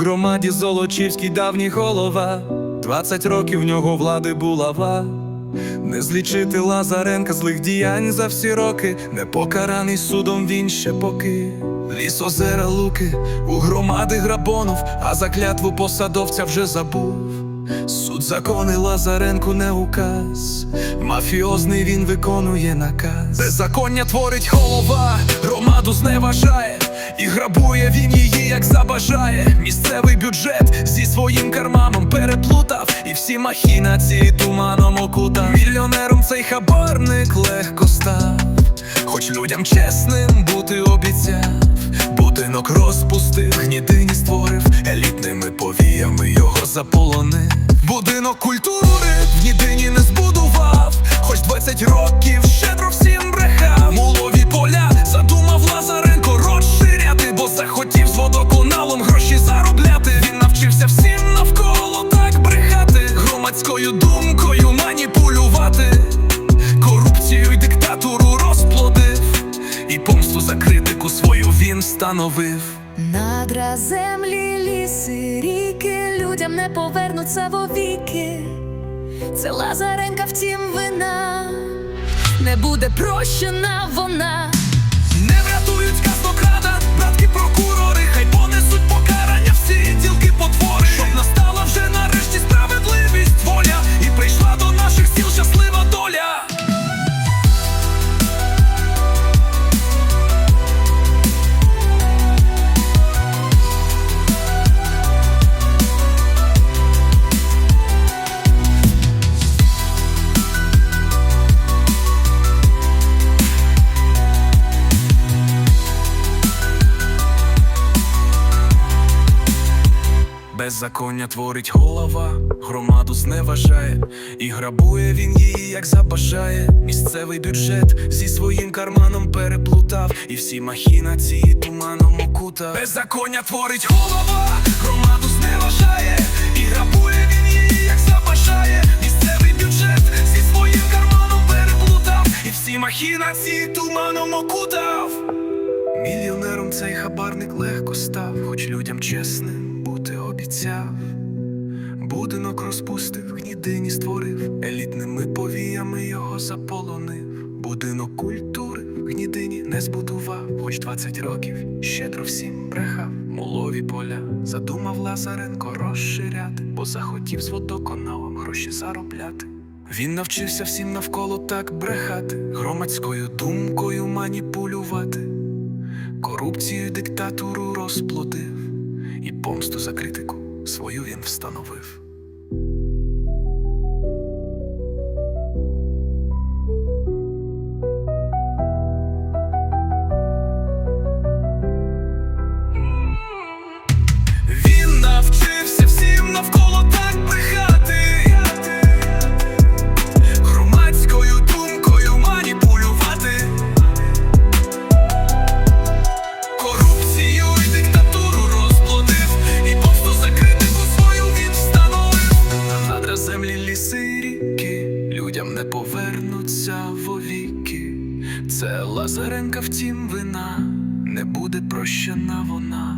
громаді Золочівський давній голова. Двадцять років в нього влади булава. Не злічити Лазаренка злих діянь за всі роки, не покараний судом він ще поки. Ліс озера луки, у громади грабонов, а за клятву посадовця вже забув. Суд закони Лазаренку не указ, мафіозний він виконує наказ. Беззаконня творить голова, громаду зневажає, і грабує він її, як забажає. Місцевий бюджет зі своїм карманом переплутав, і всі махінації туманом окутав. Мільйонером цей хабарник легко став, хоч людям чесним обіцяв. Будинок розпустив, гнідині створив, елітними повіями його заполонив. Будинок культури в гнідині не збудував, хоч 20 років щедро всім брехав. Мулові поля задумав Лазаренко розширяти, бо захотів з водоканалом гроші заробляти. Він навчився всім навколо так брехати, громадською думкою він. Надра землі, ліси, ріки людям не повернуться вовіки. Це Лазаренка, втім, вина не буде прощена вона. Не врятують казнокрада, братки прокурори, хай понесуть покарання всі ділки потвори. Беззаконня творить голова, громаду зневажає, і грабує він її, як забажає. Місцевий бюджет зі своїм карманом переплутав, і всі махінації туманом окутав. Беззаконня творить голова, громаду зневажає, і грабує він її, як забажає. Місцевий бюджет зі своїм карманом переплутав, і всі махінації туманом окутав. Мільйонером цей хабарник легко став, хоч людям чесним бути обіцяв. Будинок розпустив, гнідині створив, елітними повіями його заполонив. Будинок культури в гнідині не збудував, хоч 20 років щедро всім брехав. Мулові поля задумав Лазаренко розширяти, бо захотів з водоканалом гроші заробляти. Він навчився всім навколо так брехати, громадською думкою маніпулювати. Корупцію диктатуру розплодив, і помсту за критику свою він встановив. Він навчився всім навколо так повернуться вовіки. Це Лазаренка, втім, вина, не буде прощена вона.